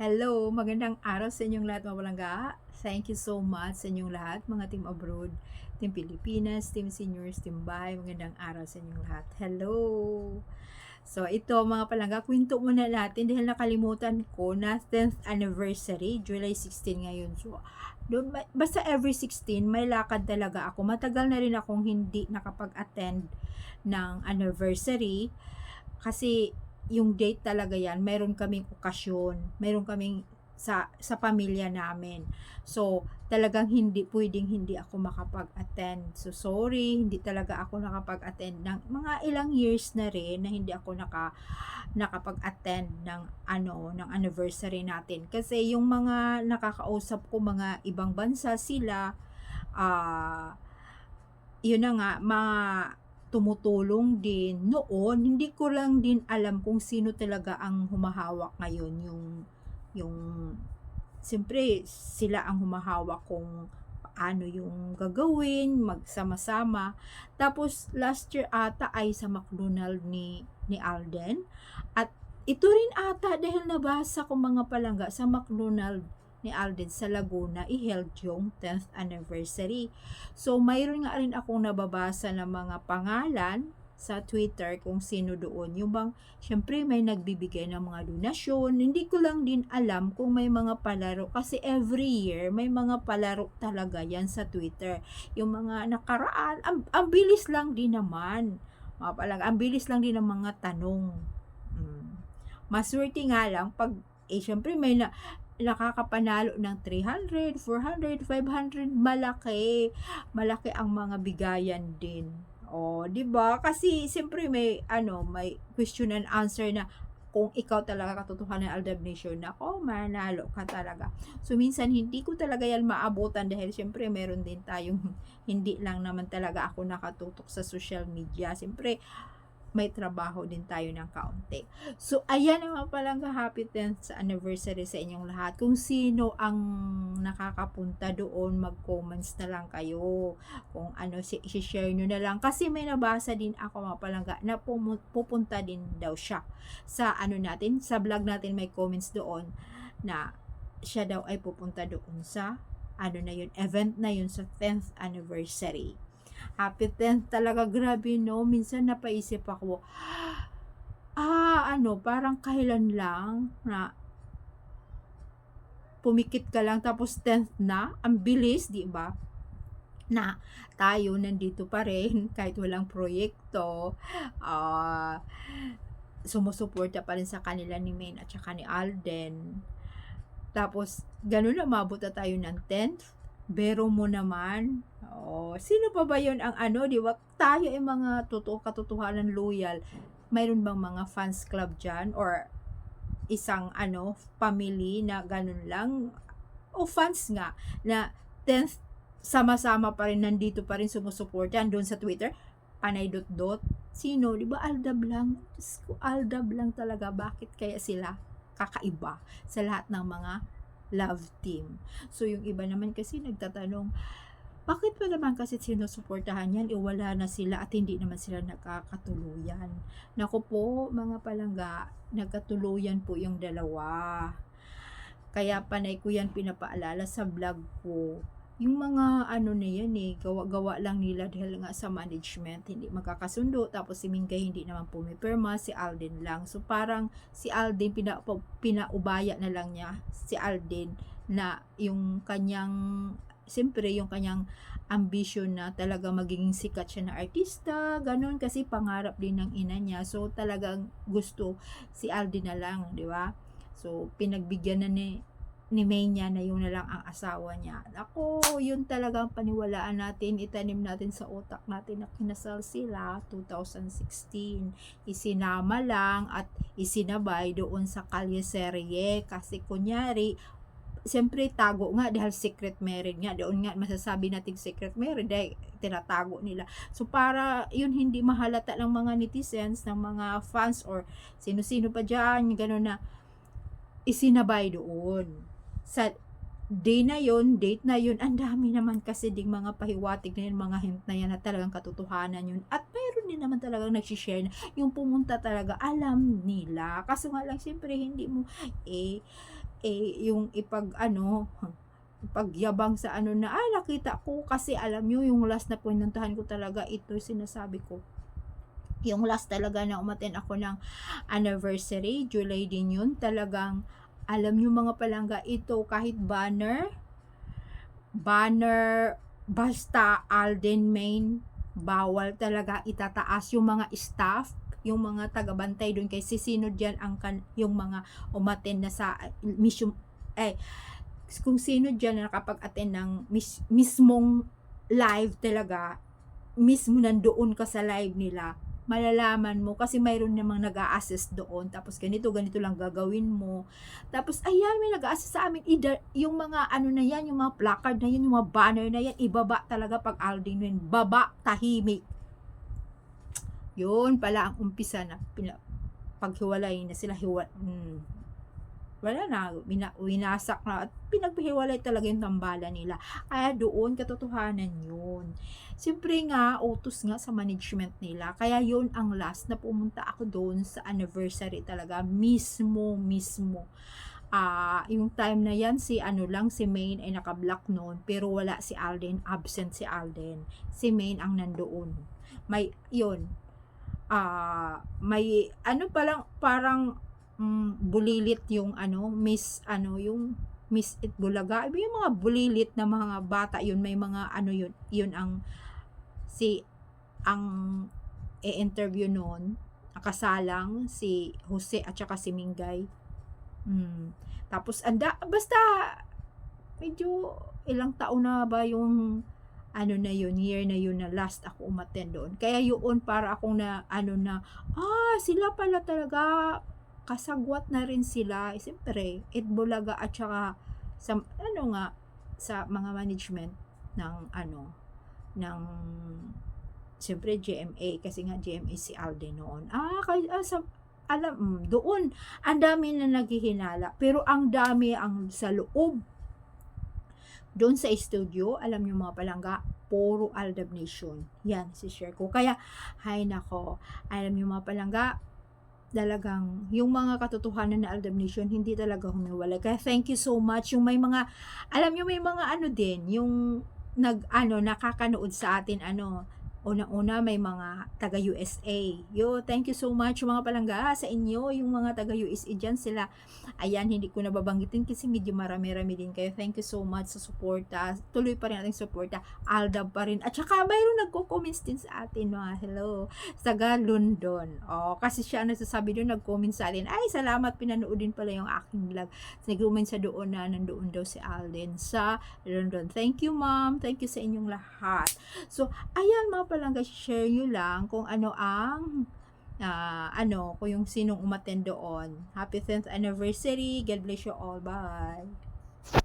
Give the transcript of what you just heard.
Hello, magandang araw sa inyong lahat mga. Thank you so much sa inyong lahat, mga team abroad, team Pilipinas, team seniors, team bahay. Magandang araw sa inyong lahat. Hello! So, ito mga palangga, kwento muna natin dahil nakalimutan ko na 10th anniversary, July 16 ngayon. So, basta every 16, may lakad talaga ako. Matagal na rin akong hindi nakapag-attend ng anniversary kasi yung date talaga yan, meron kaming okasyon, meron kaming sa sa pamilya namin. So, talagang hindi pwedeng hindi ako makapag-attend. So, sorry, hindi talaga ako nakapag-attend ng mga ilang years na rin na hindi ako naka nakapag-attend ng ano, ng anniversary natin. Kasi yung mga nakakausap ko mga ibang bansa sila ah uh, yun na nga, mga tumutulong din noon, hindi ko lang din alam kung sino talaga ang humahawak ngayon. Yung yung siyempre sila ang humahawak kung ano yung gagawin, magsama-sama. Tapos last year ata ay sa McDonald ni ni Alden. At ito rin ata dahil nabasa ko mga palangga sa McDonald ni Alden sa Laguna i-held yung 10th anniversary. So, mayroon nga rin akong nababasa ng mga pangalan sa Twitter kung sino doon. Yung bang, syempre may nagbibigay ng mga donasyon. Hindi ko lang din alam kung may mga palaro. Kasi every year, may mga palaro talaga yan sa Twitter. Yung mga nakaraan, ang, ang bilis lang din naman. Mga palang, ang bilis lang din ng mga tanong. Hmm. Maswerte nga lang pag eh syempre may na nakakapanalo ng 300, 400, 500, malaki. Malaki ang mga bigayan din. O, 'di ba? Kasi siyempre may ano, may question and answer na kung ikaw talaga katotohanan ng Aldab Nation, nako, manalo ka talaga. So, minsan, hindi ko talaga yan maabutan dahil syempre, meron din tayong, hindi lang naman talaga ako nakatutok sa social media. Siyempre, may trabaho din tayo ng kaunti. So, ayan naman palang happy 10th anniversary sa inyong lahat. Kung sino ang nakakapunta doon, mag-comments na lang kayo. Kung ano, si-share nyo na lang. Kasi may nabasa din ako mga palangga na pupunta din daw siya sa ano natin, sa vlog natin may comments doon na siya daw ay pupunta doon sa ano na yun, event na yun sa 10th anniversary. 10th talaga, grabe no. Minsan napaisip ako, ah, ano, parang kailan lang na pumikit ka lang tapos 10th na, ang bilis, di ba? Na tayo nandito pa rin kahit walang proyekto. Uh, sumusuporta pa rin sa kanila ni Maine at saka ni Alden. Tapos, ganun na, mabot tayo ng 10th. Bero mo naman, Oh, sino pa ba 'yon ang ano, 'di ba? Tayo ay mga totoo katotohanan loyal. Mayroon bang mga fans club diyan or isang ano, family na ganun lang? O fans nga na 10th sama-sama pa rin nandito pa rin sumusuporta doon sa Twitter? Panay dot dot sino? Di ba Aldab lang ko Aldab lang talaga. Bakit kaya sila kakaiba sa lahat ng mga love team so yung iba naman kasi nagtatanong bakit pa naman kasi sinusuportahan yan, iwala na sila at hindi naman sila nakakatuluyan. Naku po, mga palangga, nagkatuluyan po yung dalawa. Kaya panay ko yan pinapaalala sa vlog ko. Yung mga ano na yan eh, gawa-gawa lang nila dahil nga sa management, hindi magkakasundo. Tapos si Mingay hindi naman pumipirma, si Alden lang. So parang si Alden, pina, pinaubaya na lang niya si Alden na yung kanyang siyempre yung kanyang ambition na talaga magiging sikat siya na artista, ganun kasi pangarap din ng ina niya. So talagang gusto si Aldi na lang, di ba? So pinagbigyan na ni ni May niya na yun na lang ang asawa niya. Ako, yun talagang paniwalaan natin, itanim natin sa utak natin na kinasal sila 2016. Isinama lang at isinabay doon sa kalye serye kasi kunyari siyempre tago nga dahil secret marriage nga doon nga masasabi natin secret marriage dahil tinatago nila so para yun hindi mahalata ng mga netizens ng mga fans or sino-sino pa dyan gano'n na isinabay doon sa day na yon date na yon ang dami naman kasi ding mga pahiwatig na yun, mga hint na yan na talagang katotohanan yun. At mayroon din naman talagang nagsishare na yung pumunta talaga, alam nila. Kaso nga lang, siyempre, hindi mo, eh, eh, yung ipag, ano, pagyabang sa ano na, ay, nakita ko, kasi alam nyo, yung last na pinuntahan ko talaga, ito sinasabi ko. Yung last talaga na umaten ako ng anniversary, July din yun, talagang, alam nyo mga palangga, ito kahit banner, banner, basta Alden Main, bawal talaga itataas yung mga staff, yung mga tagabantay doon kay sino diyan ang kan, yung mga umaten na sa mission eh kung sino diyan na nakapag-attend ng mis, mismong live talaga mismo nandoon ka sa live nila malalaman mo kasi mayroon namang nag-a-assist doon. Tapos ganito ganito lang gagawin mo. Tapos ayan may nag-a-assist sa amin. Either yung mga ano na yan yung mga placard na yan yung mga banner na yan ibaba talaga pag Aldin yun baba tahimik. Yun pala ang umpisa na pina, paghiwalay na sila hiwa hmm, wala na, wina, winasak na at pinaghiwalay talaga yung tambala nila. Kaya doon, katotohanan yun. Siyempre nga, utos nga sa management nila. Kaya yun ang last na pumunta ako doon sa anniversary talaga. Mismo, mismo. Uh, yung time na yan, si ano lang, si Main ay naka-block noon, pero wala si Alden, absent si Alden. Si Main ang nandoon. May, yun, uh, may, ano palang, parang, mm, bulilit yung ano, miss ano yung Miss Itbulaga. Iba yung mga bulilit na mga bata yun, may mga ano yun, yun ang si ang e-interview noon, nakasalang si Jose at saka si Mingay. Mm. Tapos anda basta medyo ilang taon na ba yung ano na yun, year na yun na last ako umattend doon. Kaya yun para akong na ano na ah sila pala talaga kasagwat na rin sila, eh, siyempre, Itbulaga at saka sa, ano nga, sa mga management ng, ano, ng, siyempre, GMA, kasi nga GMA si Alden noon. Ah, kay, ah, sa, alam, mm, doon, ang dami na naghihinala, pero ang dami ang sa loob. Doon sa studio, alam niyo mga palangga, puro Aldab Nation. Yan, si share ko. Kaya, hay nako, alam niyo mga palangga, talagang yung mga katotohanan na Aldab Nation hindi talaga humiwalay. Kaya thank you so much. Yung may mga, alam nyo may mga ano din, yung nag, ano, nakakanood sa atin, ano, Una-una may mga taga USA. Yo, thank you so much mga palangga sa inyo, yung mga taga USA diyan sila. Ayan, hindi ko nababanggitin kasi medyo marami-rami din kayo. Thank you so much sa suporta. Tuloy pa rin ating suporta. Aldab pa rin. At saka mayroong nagko-comments din sa atin mga hello. Taga London. Oh, kasi siya nagsasabi doon nag-comment sa atin. Ay, salamat pinanood din pala yung aking vlog. Nag-comment sa doon na nandoon daw si Alden sa London. Thank you ma'am. Thank you sa inyong lahat. So, ayan mga palang guys, share nyo lang kung ano ang uh, ano, kung yung sinong umattend doon. Happy 10th anniversary. God bless you all. Bye.